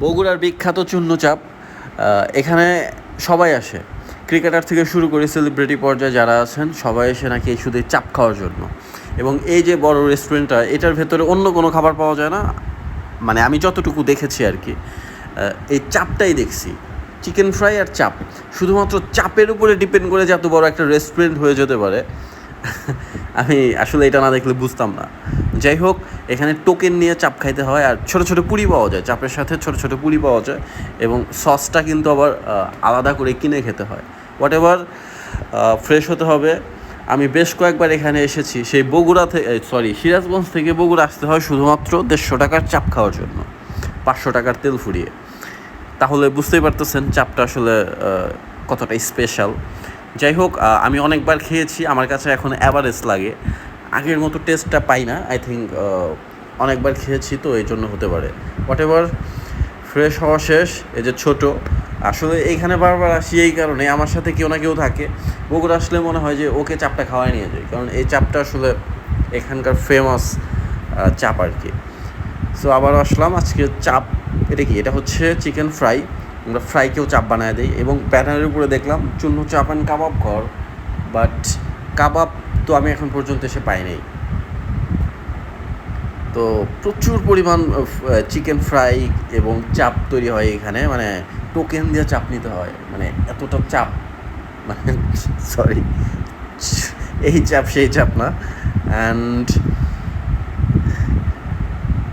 বগুড়ার বিখ্যাত চূর্ণ চাপ আহ, এখানে সবাই আসে। ক্রিকেটার থেকে শুরু করে সেলিব্রিটি পর্যায়ে যারা আছেন সবাই এসে নাকি শুধু চাপ খাওয়ার জন্য। এবং এই যে বড় রেস্টুরেন্টটা এটার ভেতরে অন্য কোনো খাবার পাওয়া যায় না? মানে আমি যতটুকু দেখেছি আর কি এই চাপটাই দেখছি। চিকেন ফ্রাই আর চাপ। শুধুমাত্র চাপের উপরে ডিপেন্ড করে যে এত বড় একটা রেস্টুরেন্ট হয়ে যেতে পারে আমি আসলে এটা না দেখলে বুঝতাম না। যাই হোক, এখানে টোকেন নিয়ে চাপ খাইতে হয় আর ছোট ছোট পুরি পাওয়া যায়, চাপের সাথে ছোট ছোট পুরি পাওয়া যায় এবং সসটা কিন্তু আবার আলাদা করে কিনে খেতে হয়। হোয়াট এভার ফ্রেশ হতে হবে। আমি বেশ কয়েকবার এখানে এসেছি, সেই বগুড়া থেকে সরি সিরাজগঞ্জ থেকে বগুড়া আসতে হয় শুধুমাত্র দেড়শো টাকার চাপ খাওয়ার জন্য, পাঁচশো টাকার তেল ফুরিয়ে। তাহলে বুঝতেই পারতেছেন চাপটা আসলে কতটা স্পেশাল যাই হোক আমি অনেকবার খেয়েছি, আমার কাছে এখন অ্যাভারেজ লাগে। আগের মতো টেস্টটা পাই না আই থিঙ্ক অনেকবার খেয়েছি তো, এই জন্য হতে পারে। হোয়াট এভার ফ্রেশ হওয়া শেষ, এই যে ছোট। আসলে এইখানে বারবার আসি এই কারণে, আমার সাথে কেউ না কেউ থাকে। বগুড়া আসলে মনে হয় যে ওকে চাপটা খাওয়াই নিয়ে যায়, কারণ এই চাপটা আসলে এখানকার ফেমাস চাপ আর কি। সো আবার আসলাম, আজকে চাপ, এটা কি? এটা হচ্ছে চিকেন ফ্রাই আমরা ফ্রাইকেও চাপ বানায় দিই এবং ব্যানারের উপরে দেখলাম চূর্ণ চাপ অ্যান্ড কাবাব ঘর বাট কাবাব তো আমি এখন পর্যন্ত এসে পাই নাই। তো প্রচুর পরিমাণ চিকেন ফ্রাই এবং চাপ তৈরি হয় এখানে মানে টোকেন দিয়ে চাপ নিতে হয় মানে এতটা চাপ মানে সরি এই চাপ সেই চাপ না। অ্যান্ড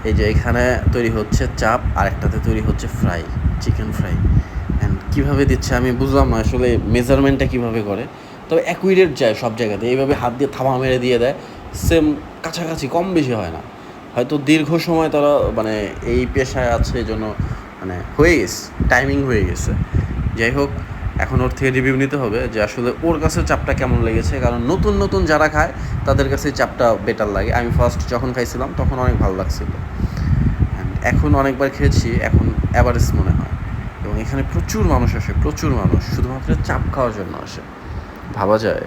এই যে এখানে তৈরি হচ্ছে চাপ আর একটাতে তৈরি হচ্ছে ফ্রাই চিকেন ফ্রাই। অ্যান্ড কীভাবে দিচ্ছে আমি বুঝলাম না, আসলে মেজারমেন্টটা কীভাবে করে। তবে অ্যাকুইরেট যায় সব জায়গাতে, এইভাবে হাত দিয়ে থামা মেরে দিয়ে দেয়। সেম কাছাকাছি, কম বেশি হয় না। হয়তো দীর্ঘ সময় তারা মানে এই পেশায় আছে এই জন্য মানে হয়ে গেছে টাইমিং হয়ে গেছে। যাই হোক, এখন ওর থেকে রিভিউ নিতে হবে যে আসলে ওর কাছে চাপটা কেমন লেগেছে, কারণ নতুন নতুন যারা খায়, তাদের কাছে চাপটা বেটার লাগে। আমি ফার্স্ট যখন খাইছিলাম, তখন অনেক ভালো লাগছিল। এখন অনেকবার খেয়েছি, এখন অ্যাভারেজ মনে হয়। এবং এখানে প্রচুর মানুষ আসে প্রচুর মানুষ। শুধুমাত্র চাপ খাওয়ার জন্য আসে। ভাবা যায়।